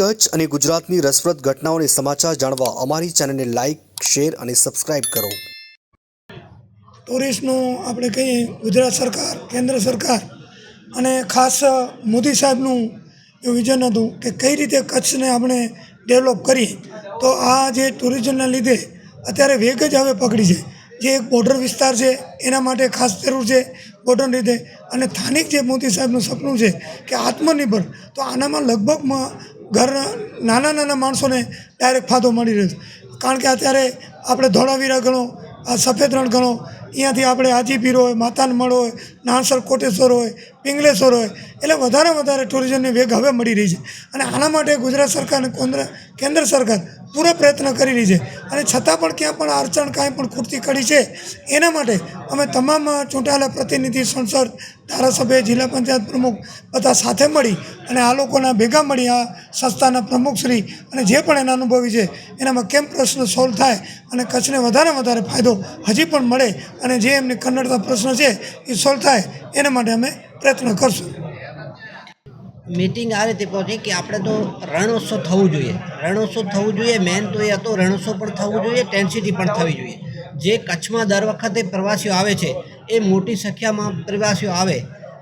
કચ્છ અને ગુજરાતની રસપ્રદ ઘટનાઓને સમાચાર જાણવા અમારી ચેનલને લાઇક શેર અને સબસ્ક્રાઇબ કરો. ટુરિસ્ટનું આપણે કહીએ ગુજરાત સરકાર, કેન્દ્ર સરકાર અને ખાસ મોદી સાહેબનું એવું વિઝન હતું કે કઈ રીતે કચ્છને આપણે ડેવલપ કરીએ. તો આ જે ટુરિઝમના લીધે અત્યારે વેગ જ હવે પકડી છે. જે એક બોર્ડર વિસ્તાર છે, એના માટે ખાસ જરૂર છે બોર્ડર લીધે. અને સ્થાનિક જે મોદી સાહેબનું સપનું છે કે આત્મનિર્ભર, તો આનામાં લગભગ મ- ઘર નાના નાના માણસોને ડાયરેક્ટ ફાયદો મળી રહ્યો છે. કારણ કે અત્યારે આપણે ધોળાવીરા ગણો, આ સફેદ રણ ગણો, અહીંયાથી આપણે હાજીપીર હોય માતાન મળ હોય, નાનસર કોટેશ્વર હોય, પિંગલેશ્વર હોય, એટલે વધારે વધારે ટુરિઝમની વેગ હવે મળી રહી છે. અને આના માટે ગુજરાત સરકાર અને કેન્દ્ર સરકાર પૂરો પ્રયત્ન કરી રહી છે. અને છતાં પણ ક્યાં પણ અડચણ કાંઈ પણ ખૂટતી કડી છે, એના માટે અમે તમામ ચૂંટાયેલા પ્રતિનિધિ સંસદ, ધારાસભ્ય, જિલ્લા પંચાયત પ્રમુખ બધા સાથે મળી અને આ લોકોના ભેગા મળી આ સંસ્થાના પ્રમુખશ્રી અને જે પણ એના અનુભવી છે, એનામાં કેમ પ્રશ્ન સોલ્વ થાય અને કચ્છને વધારે વધારે ફાયદો હજી પણ મળે અને જે એમની કન્નડતા પ્રશ્ન છે એ સોલ્વ થાય, એના માટે અમે પ્રયત્ન કરશું. મીટિંગ આ રીતે પહોંચી કે આપણે તો રણોત્સવ થવું જોઈએ. રણોત્સવ થવું જોઈએ. મેન તો એ હતો રણોત્સવ પણ થવું જોઈએ ટેન્સિટી પણ થવી જોઈએ. જે કચ્છમાં દર વખતે પ્રવાસીઓ આવે છે, એ મોટી સંખ્યામાં પ્રવાસીઓ આવે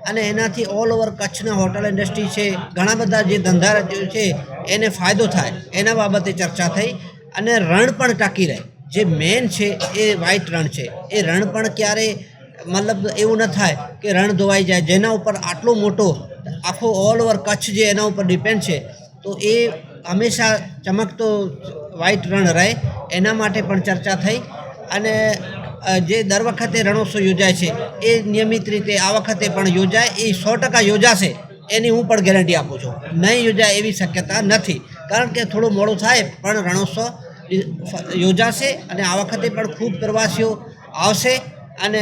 અને એનાથી ઓલ ઓવર કચ્છના હોટલ ઇન્ડસ્ટ્રી છે, ઘણા બધા જે ધંધા છે, એને ફાયદો થાય. એના બાબતે ચર્ચા થઈ અને રણ પણ ટકી રહે. જે મેન છે, એ વ્હાઇટ રણ છે. એ રણ પણ ક્યારે મતલબ એવું ન થાય કે રણ ધોવાઈ જાય. જેના ઉપર આટલો મોટો, આખો ઓલ ઓવર કચ્છ જે એના ઉપર ડિપેન્ડ છે, તો એ હંમેશા ચમકતો વ્હાઇટ રણ રહે, એના માટે પણ ચર્ચા થઈ. અને જે દર વખતે રણોત્સવ યોજાય છે, એ નિયમિત રીતે આ વખતે પણ યોજાય, એ સો ટકા યોજાશે, એની હું પણ ગેરંટી આપું છું. નહીં યોજાય એવી શક્યતા નથી. કારણ કે થોડું મોડું થાય, પણ રણોત્સવ યોજાશે અને આ વખતે પણ ખૂબ પ્રવાસીઓ આવશે અને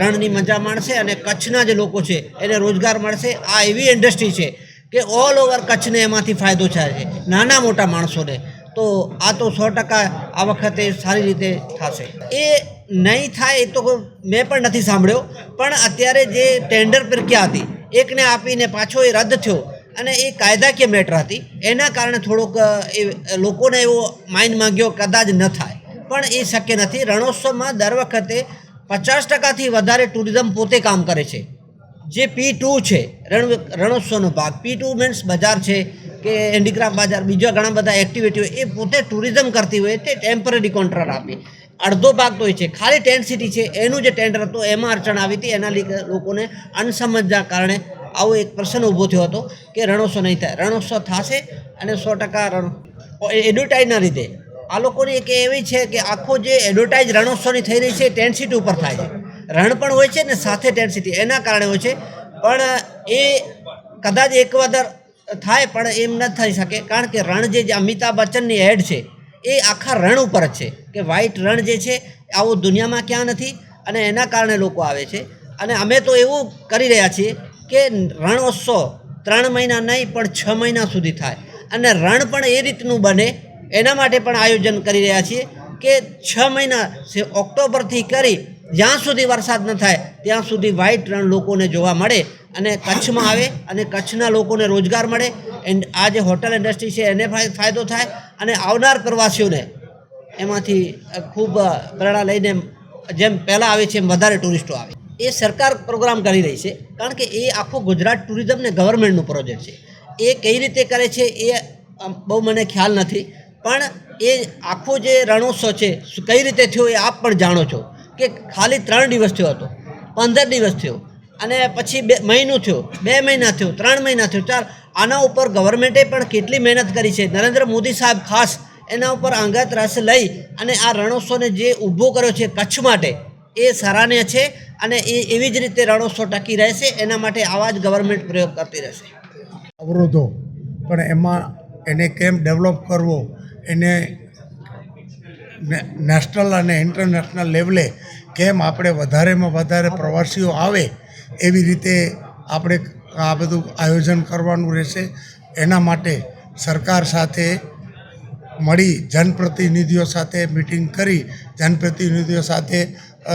રણની મજા માણશે અને કચ્છના જે લોકો છે, એને રોજગાર મળશે. આ એવી ઇન્ડસ્ટ્રી છે કે ઓલ ઓવર કચ્છને એમાંથી ફાયદો થાય છે. નાના મોટા માણસોને. તો આ તો સો ટકા આ વખતે સારી રીતે થશે. એ નહીં થાય એ તો મેં પણ નથી સાંભળ્યો. પણ અત્યારે જે ટેન્ડર પ્રક્રિયા હતી, એકને આપીને પાછો એ રદ થયો અને એ કાયદાકીય મેટર હતી. એના કારણે થોડોક, એ લોકોને એવો માઇન્ડ માંગ્યો કદાચ ન થાય. પણ એ શક્ય નથી. રણોત્સવમાં દર વખતે પચાસ ટકાથી વધારે ટુરિઝમ પોતે કામ કરે છે. જે પી ટુ છે, રણ રણોત્સવનો ભાગ. પી ટુ મીન્સ બજાર છે કે હેન્ડીક્રાફ્ટ બજાર, બીજા ઘણા બધા એક્ટિવિટીઓ એ પોતે ટુરિઝમ કરતી હોય, તે ટેમ્પરરી કોન્ટ્રાક્ટ આપી. અડધો ભાગ તો છે. ખાલી ટેન્ટ સિટી છે, એનું જે ટેન્ડર હતું, એમાં અડચણ આવી હતી. એના લીધે લોકોને અનસમજના કારણે આવો એક પ્રશ્ન ઊભો થયો હતો કે રણોત્સવ નહીં થાય. રણોત્સવ થશે અને સો ટકા રણ એડવર્ટાઇઝના લીધે. આ લોકોની એક એવી છે કે આખો જે એડવર્ટાઇઝ રણોત્સવની થઈ રહી છે ટેન્ટ સિટી ઉપર થાય છે. રણ પણ હોય છે ને સાથે ટેન્ટ સિટી એના કારણે હોય છે. પણ એ કદાચ એક વદર થાય, પણ એમ ન થઈ શકે. કારણ કે રણ જે અમિતાભ બચ્ચનની એડ છે, એ આખા રણ ઉપર જ છે. કે વ્હાઇટ રણ જે છે, આવું દુનિયામાં ક્યાં નથી અને એના કારણે લોકો આવે છે. અને અમે તો એવું કરી રહ્યા છીએ કે રણોત્સવ ત્રણ મહિના નહીં, પણ છ મહિના સુધી થાય. અને રણ પણ એ રીતનું બને, એના માટે પણ આયોજન કરી રહ્યા છીએ કે છ મહિના ઓક્ટોબરથી કરી જ્યાં સુધી વરસાદ ન થાય, ત્યાં સુધી વ્હાઇટ રણ લોકોને જોવા મળે અને કચ્છમાં આવે અને કચ્છના લોકોને રોજગાર મળે. એન્ડ આ જે હોટલ ઇન્ડસ્ટ્રી છે, એને ફાયદો થાય અને આવનાર પ્રવાસીઓને એમાંથી ખૂબ પ્રેરણા લઈને જેમ પહેલાં આવે છે, એમ વધારે ટુરિસ્ટો આવે. એ સરકાર પ્રોગ્રામ કરી રહી છે, કારણ કે એ આખો ગુજરાત ટુરિઝમ ને ગવર્મેન્ટનું પ્રોજેક્ટ છે. એ કઈ રીતે કરે છે, એ બહુ મને ખ્યાલ નથી. પણ એ આખો જે રણોત્સવ છે કઈ રીતે થયો એ આપ પણ જાણો છો. કે ખાલી ત્રણ દિવસ થયો હતો. પંદર દિવસ થયો. અને પછી બે મહિનો થયો. બે મહિના થયો. ત્રણ મહિના થયો. ચાર આના ઉપર ગવર્મેન્ટે પણ કેટલી મહેનત કરી છે. નરેન્દ્ર મોદી સાહેબ ખાસ એના ઉપર અંગત રસ લઈ અને આ રણોત્સવને જે ઊભો કર્યો છે કચ્છ માટે, એ સરાહનીય છે અને એ એવી જ રીતે રણોત્સવ ટકી રહેશે. એના માટે આવા જ ગવર્મેન્ટ પ્રયોગ કરતી રહેશે. અવરોધો. પણ એમાં એને કેમ ડેવલપ કરવો? એને નેશનલ અને ઇન્ટરનેશનલ લેવલે કેમ આપણે વધારેમાં વધારે પ્રવાસીઓ આવે એવી રીતે આપણે આ બધું આયોજન કરવાનું રહેશે. એના માટે સરકાર સાથે મળી જનપ્રતિનિધિઓ સાથે મિટિંગ કરી, જનપ્રતિનિધિઓ સાથે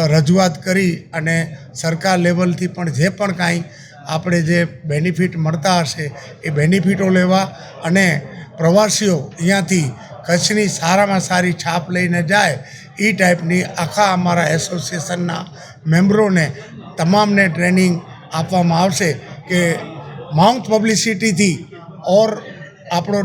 રજૂઆત કરી અને સરકાર લેવલથી પણ જે પણ કાંઈ આપણે જે બેનિફિટ મળતા હશે એ બેનિફિટો લેવા અને પ્રવાસીઓ અહીંયાથી કચ્છની સારામાં સારી છાપ લઈને જાય, એ ટાઈપની આખા અમારા એસોસિએશનના મેમ્બરોને તમામને ટ્રેનિંગ આપવામાં આવશે કે માઉન્ટ પબ્લિસિટીથી ઓર આપણો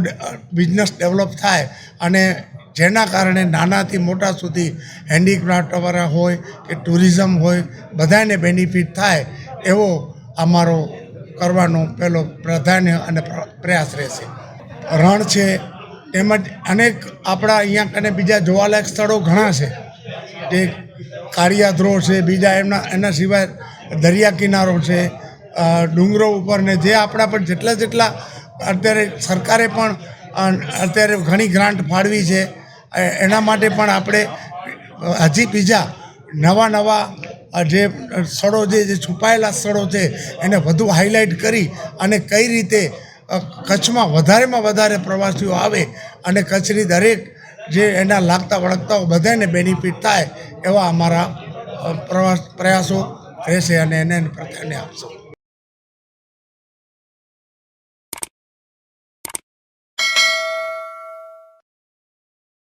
બિઝનેસ ડેવલપ થાય અને જેના કારણે નાનાથી મોટા સુધી હેન્ડીક્રાફ્ટવાળા હોય કે ટુરિઝમ હોય, બધાને બેનિફિટ થાય એવો અમારો કરવાનો પહેલો પ્રાધાન્ય અને પ્ર- પ્રયાસ રહેશે. રણ છે તેમજ અનેક આપણા અહીંયા કને બીજા જોવાલાયક સ્થળો ઘણા છે. જે કાળિયાધ્રો છે, બીજા એમના, એના સિવાય દરિયા કિનારો છે ડુંગરો ઉપર ને જે આપણા પર જેટલા જેટલા અત્યારે સરકારે પણ અત્યારે ઘણી ગ્રાન્ટ ફાળવી છે. એના માટે પણ આપણે હજી બીજા નવા નવા જે સ્થળો જે છુપાયેલા સ્થળો છે, એને વધુ હાઇલાઇટ કરી અને કઈ રીતે કચ્છમાં વધારેમાં વધારે પ્રવાસીઓ આવે અને કચ્છની દરેક જે એના લાગતા વળગતાઓ બધાને બેનિફિટ થાય એવા અમારા પ્રવાસ, પ્રયાસો રહેશે અને એને પ્રાધાન્ય આપશું.